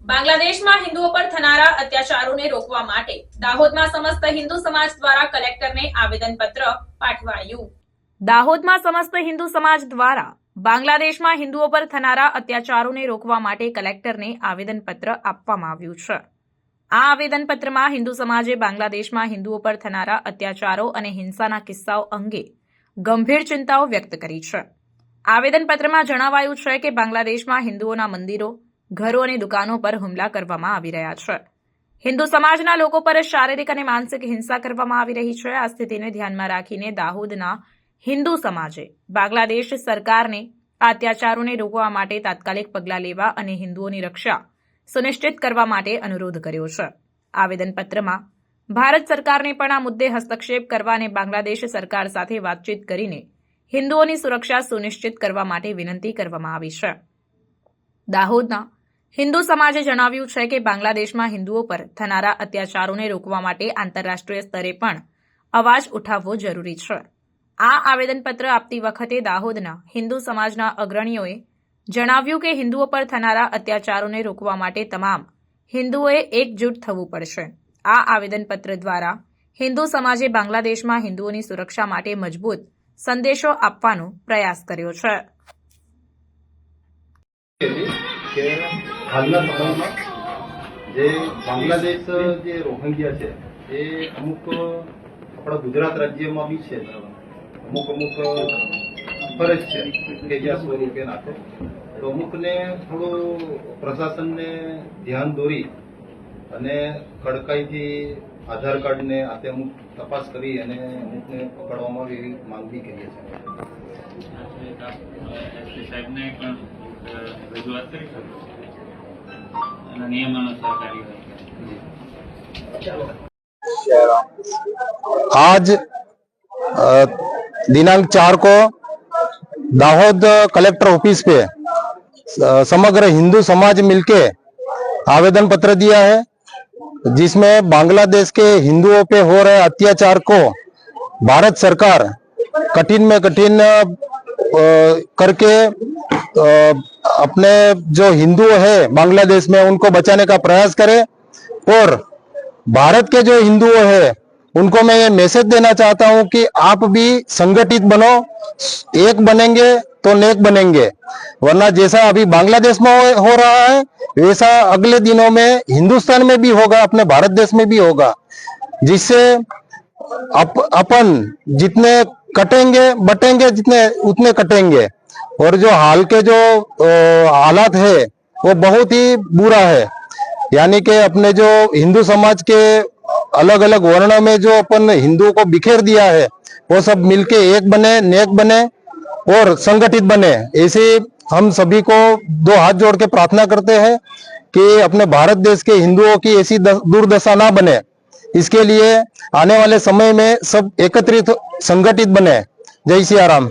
બાંગ્લાદેશમાં હિન્દુઓ પર થનારા અત્યાચારોને રોકવા માટે દાહોદમાં સમસ્ત હિન્દુ સમાજ દ્વારા કલેક્ટરને આવેદનપત્ર પાઠવાયું. દાહોદમાં સમસ્ત હિન્દુ સમાજ દ્વારા બાંગ્લાદેશમાં હિન્દુઓ પર થનારા અત્યાચારોને રોકવા માટે કલેક્ટરને આવેદનપત્ર આપવામાં આવ્યું છે. આ આવેદનપત્રમાં હિન્દુ સમાજે બાંગ્લાદેશમાં હિન્દુઓ પર થનારા અત્યાચારો અને હિંસાના કિસ્સાઓ અંગે ગંભીર ચિંતાઓ વ્યક્ત કરી છે. આવેદનપત્રમાં જણાવાયું છે કે બાંગ્લાદેશમાં હિન્દુઓના મંદિરો ઘરો અને દુકાનો પર હુમલા કરવામાં આવી રહ્યા છે. હિન્દુ સમાજના લોકો પર શારીરિક અને માનસિક હિંસા કરવામાં આવી રહી છે. આ સ્થિતિને ધ્યાનમાં રાખીને દાહોદના હિન્દુ સમાજે બાંગ્લાદેશ સરકારને આ અત્યાચારોને રોકવા માટે તાત્કાલિક પગલાં લેવા અને હિન્દુઓની રક્ષા સુનિશ્ચિત કરવા માટે અનુરોધ કર્યો છે. આવેદનપત્રમાં, ભારત સરકારને પણ આ મુદ્દે હસ્તક્ષેપ કરવા અને બાંગ્લાદેશ સરકાર સાથે વાતચીત કરીને હિન્દુઓની સુરક્ષા સુનિશ્ચિત કરવા માટે વિનંતી કરવામાં આવી છે. દાહોદના હિન્દુ સમાજે જણાવ્યું છે કે બાંગ્લાદેશમાં હિન્દુઓ પર થનારા અત્યાચારોને રોકવા માટે આંતરરાષ્ટ્રીય સ્તરે પણ અવાજ ઉઠાવવો જરૂરી છે. આ આવેદનપત્ર આપતી વખતે દાહોદના હિન્દુ સમાજના અગ્રણીઓએ જણાવ્યું કે હિન્દુઓ પર થનારા અત્યાચારોને રોકવા માટે તમામ હિન્દુઓએ એકજૂટ થવું પડશે. આ આવેદનપત્ર દ્વારા હિન્દુ સમાજે બાંગ્લાદેશમાં હિન્દુઓની સુરક્ષા માટે મજબૂત સંદેશો આપવાનો પ્રયાસ કર્યો છે. હાલના સમયમાં જે બાંગ્લાદેશ જે રોહિંગ્યા છે, એ અમુક આપણા ગુજરાત રાજ્યમાં બી છે. અમુક અમુક ફરજ છે કે જ્યાં સ્વરૂપે નાખે. તો અમુકને થોડું પ્રશાસનને ધ્યાન દોરી અને કડકાઈથી આધાર કાર્ડને આતે અમુક તપાસ કરી અને અમુકને પકડવામાં આવે એવી માંગણી કરીએ છીએ. સાહેબને રજૂઆત કરી શકો અને નિયમાનુસાર કાર્યવાહી કરે आज अ, दिनांक चार को दाहोद कलेक्टर ऑफिस पे अ, समग्र हिंदू समाज मिलके आवेदन पत्र दिया है जिसमें बांग्लादेश के हिंदुओं पे हो रहे अत्याचार को भारत सरकार कठिन में कठिन अ, करके अपने जो हिंदू है बांग्लादेश में उनको बचाने का प्रयास करे। और भारत के जो हिंदुओं है उनको मैं ये मैसेज देना चाहता हूँ कि आप भी संगठित बनो। एक बनेंगे तो नेक बनेंगे। वरना जैसा अभी बांग्लादेश में हो, हो रहा है वैसा अगले दिनों में हिंदुस्तान में भी होगा अपने भारत देश में भी होगा। जिससे अप, अपन जितने कटेंगे, बटेंगे जितने, उतने कटेंगे। और जो हाल के जो हालात है, वो बहुत ही बुरा है। यानी कि अपने जो हिंदू समाज के अलग अलग वर्णों में जो अपन हिंदुओं को बिखेर दिया है, वो सब मिलके एक बने, नेक बने और संगठित बने। ऐसे हम सभी को दो हाथ जोड़ के प्रार्थना करते हैं कि अपने भारत देश के हिंदुओं की ऐसी दुर्दशा ना बने। इसके लिए आने वाले समय में सब एकत्रित संगठित बने जय सिया राम